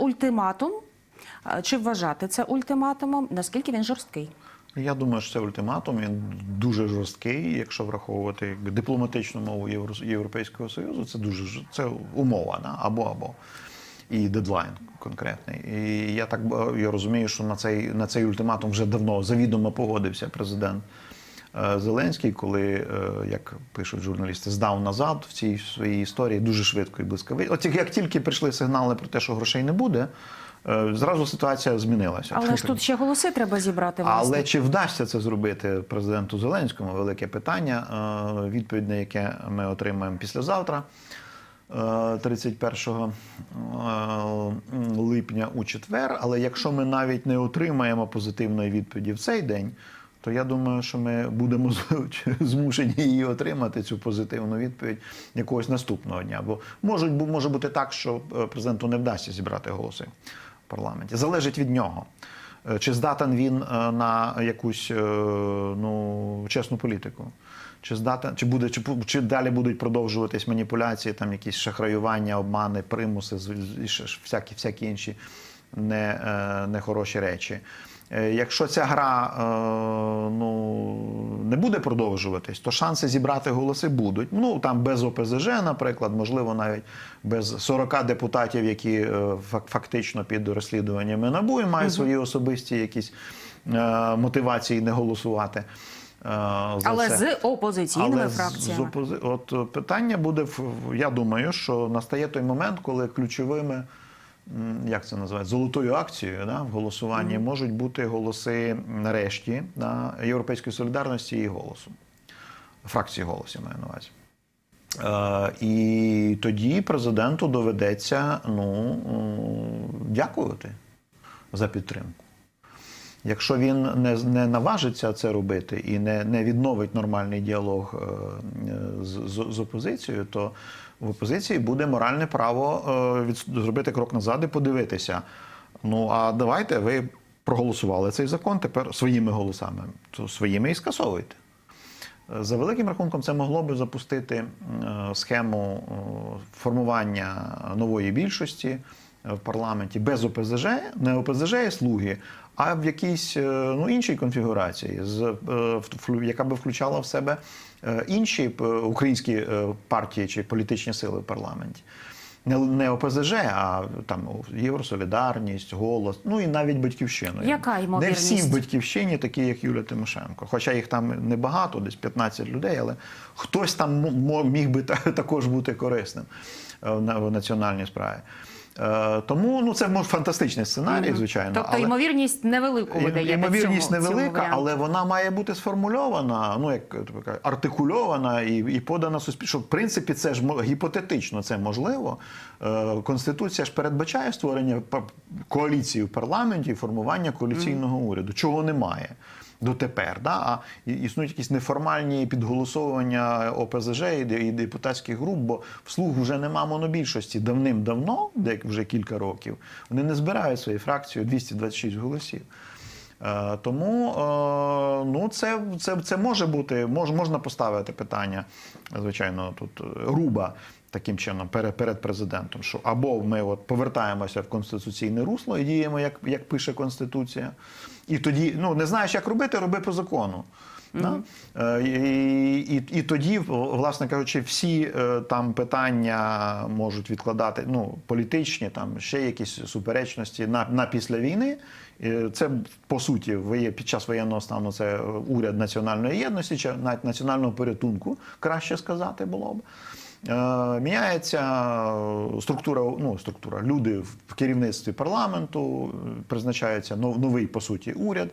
ультиматум. Чи вважати це ультиматумом? Наскільки він жорсткий? Я думаю, що це ультиматум. Він дуже жорсткий. Якщо враховувати дипломатичну мову Євро- Європейського Союзу, це дуже це умова да? або або. І дедлайн конкретний. І я так я розумію, що на цей, на цей ультиматум вже давно завідомо погодився президент Зеленський, коли, е, як пишуть журналісти, здав назад в цій своїй історії дуже швидко і блискавично. От як тільки прийшли сигнали про те, що грошей не буде, е, зразу ситуація змінилася. Але ж тут ще голоси треба зібрати. власне. Але чи вдасться це зробити президенту Зеленському? Велике питання. Е, Відповідь на яке ми отримаємо післязавтра, е, 31 е, липня у четвер. Але якщо ми навіть не отримаємо позитивної відповіді в цей день, то я думаю, що ми будемо змушені її отримати, цю позитивну відповідь якогось наступного дня. Бо можуть, може бути так, що е, президенту не вдасться зібрати голоси в парламенті. Залежить від нього. Е, Чи здатен він е, на якусь ну, чесну політику? Чи здатен, чи буде, чи, чи далі будуть продовжуватись маніпуляції, там якісь шахраювання, обмани, примуси, всякі, всякі інші не, нехороші речі. Е, Якщо ця гра е, ну, не буде продовжуватись, то шанси зібрати голоси будуть. Ну там без ОПЗЖ, наприклад, можливо, навіть без 40 депутатів, які е, фактично під розслідуваннями НАБУ і мають свої особисті якісь мотивації не голосувати. за Але це. з опозиційними Але фракціями. З опози... От питання буде я думаю, що настає той момент, коли ключовими, як це називається, золотою акцією да, в голосуванні можуть бути голоси нарешті да, Європейської солідарності і голосу. Фракції голосу маю на увазі. Е, і тоді президенту доведеться ну, дякувати за підтримку. Якщо він не, не наважиться це робити і не, не відновить нормальний діалог е, з, з, з опозицією, то в опозиції буде моральне право е, від, зробити крок назад і подивитися. Ну а давайте ви проголосували цей закон тепер своїми голосами, то своїми і скасовуйте. Е, За великим рахунком, це могло би запустити е, схему формування нової більшості в парламенті без ОПЗЖ, не ОПЗЖ і слуги, а в якійсь е, ну, іншій конфігурації, з, е, яка би включала в себе е, інші українські партії чи політичні сили в парламенті. Не, не ОПЗЖ, а там Євросолідарність, голос, ну і навіть батьківщину. Яка Не всі в батьківщині, такі як Юля Тимошенко. Хоча їх там небагато, десь 15 людей, але хтось там міг би також бути корисним в національній справі. Е, Тому ну це може фантастичний сценарій, звичайно. Тобто але... ймовірність невелику ви даєте Ймовірність цьому, цьому невелика, варіанту. але вона має бути сформульована, ну як то артикульована і, і подана суспільству. В принципі, це ж гіпотетично це можливо. Е, Конституція ж передбачає створення коаліції в парламенті, і формування коаліційного уряду, чого немає. Дотепер, да? а існують якісь неформальні підголосовування ОПЗЖ і депутатських груп, бо вслуг вже нема монобільшості давним-давно, де вже кілька років. Вони не збирають своєю фракцією 226 голосів. Е, Тому е, ну, це, це, це може бути, мож, можна поставити питання, звичайно, тут е, руба таким чином перед, перед президентом, що або ми от повертаємося в конституційне русло і діємо, як, як пише Конституція, і тоді ну, не знаєш, як робити, роби по закону. Да? Е, І, і, і тоді, власне кажучи, всі е, там питання можуть відкладати ну, політичні, там ще якісь суперечності на, на після війни. Е, Це по суті під час воєнного стану це уряд національної єдності чи навіть національного порятунку, краще сказати було б. Е, Міняється е, структура, ну, структура. Люди в керівництві парламенту, е, призначається нов- новий, по суті, уряд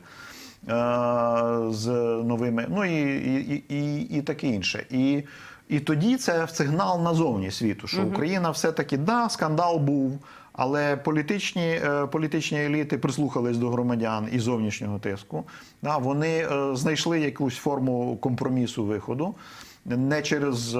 з новими, ну і, і, і, і таке інше. І, і тоді це сигнал назовні світу, що Україна все-таки да, скандал був. Але політичні, політичні еліти прислухались до громадян і зовнішнього тиску. Да, вони знайшли якусь форму компромісу виходу. Не через е,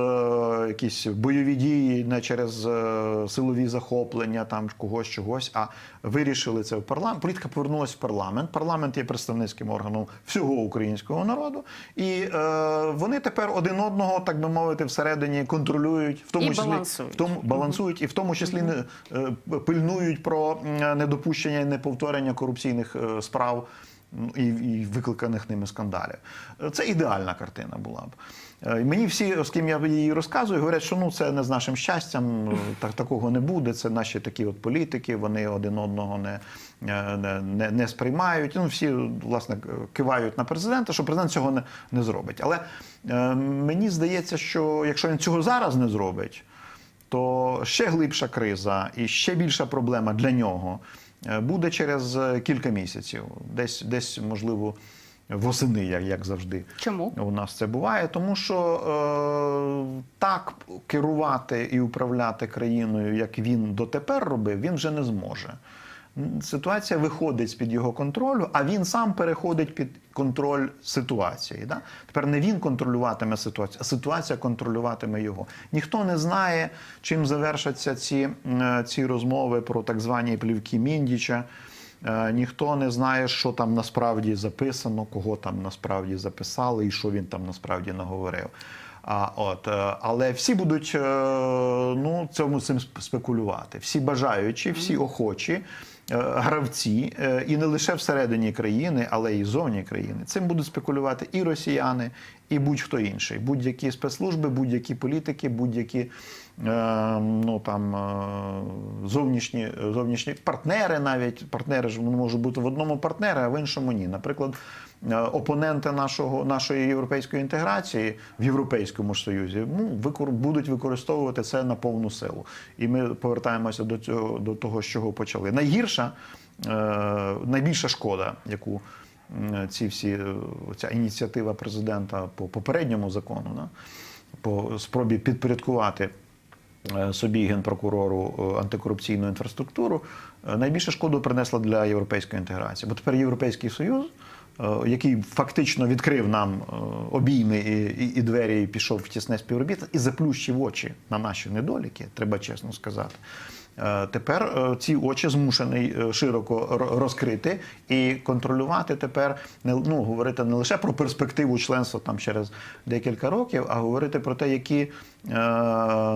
якісь бойові дії, не через е, силові захоплення, там когось чогось, а вирішили це в парламент. Політика повернулася в парламент. Парламент є представницьким органом всього українського народу, і е, вони тепер один одного, так би мовити, всередині контролюють, в тому І числі балансують. в тому балансують, і в тому числі не е, пильнують про недопущення і неповторення корупційних справ і, і викликаних ними скандалів. Це ідеальна картина була б. Е, Мені всі, з ким я її розказую, говорять, що ну це не з нашим щастям, е, так такого не буде. Це наші такі от політики, вони один одного не, е, не, не, не сприймають. Ну всі власне кивають на президента, що президент цього не, не зробить. Але е, мені здається, що якщо він цього зараз не зробить, то ще глибша криза і ще більша проблема для нього буде через е, кілька місяців, десь, десь можливо, восени, як, як завжди. Чому? У нас це буває, тому що е, так керувати і управляти країною, як він дотепер робив, він вже не зможе. Ситуація виходить з-під його контролю, а він сам переходить під контроль ситуації. Да? Тепер не він контролюватиме ситуацію, а ситуація контролюватиме його. Ніхто не знає, чим завершаться ці, ці розмови про так звані плівки Міндіча. Е, Ніхто не знає, що там насправді записано, кого там насправді записали і що він там насправді наговорив. А, от, е, але всі будуть е, ну, цьому цим спекулювати. Всі бажаючі, всі охочі, е, гравці, е, і не лише всередині країни, але й зовні країни. Цим будуть спекулювати і росіяни, і будь-хто інший. Будь-які спецслужби, будь-які політики, будь-які е, ну, там, е, зовнішні, зовнішні партнери навіть. Партнери ж можуть бути в одному партнері, а в іншому ні. Наприклад, е, опоненти нашого, нашої європейської інтеграції в Європейському ж Союзі ну, викор, будуть використовувати це на повну силу. І ми повертаємося до, цього, до того, з чого почали. Найгірша, е, найбільша шкода, яку ці всі, е, ця ініціатива президента по попередньому закону, да, по спробі підпорядкувати е, собі генпрокурору е, антикорупційну інфраструктуру, е, найбільше шкоду принесла для європейської інтеграції. Бо тепер Європейський Союз, е, який фактично відкрив нам е, обійми і, і, і двері, і пішов в тісне співробітництво, і заплющив очі на наші недоліки, треба чесно сказати. Е, Тепер е, ці очі змушений е, широко розкрити і контролювати тепер ну говорити не лише про перспективу членства там через декілька років, а говорити про те, які е,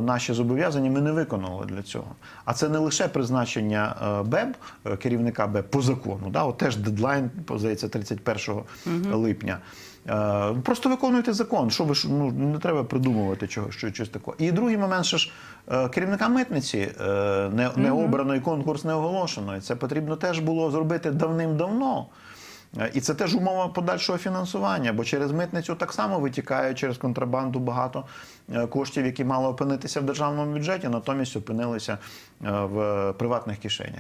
наші зобов'язання ми не виконали для цього. А це не лише призначення е, БЕБ, е, керівника БЕБ по закону. Да, от теж дедлайн, здається, 31 липня. Е, Просто виконуйте закон. Що ви ну не треба придумувати чого, що щось такого. І другий момент, що ж е, керівника митниці е, не, не обрано і конкурс не оголошено. І Це потрібно теж було зробити давним-давно. І це теж умова подальшого фінансування, бо через митницю так само витікає через контрабанду багато е, коштів, які мали опинитися в державному бюджеті, натомість опинилися е, в приватних кишенях.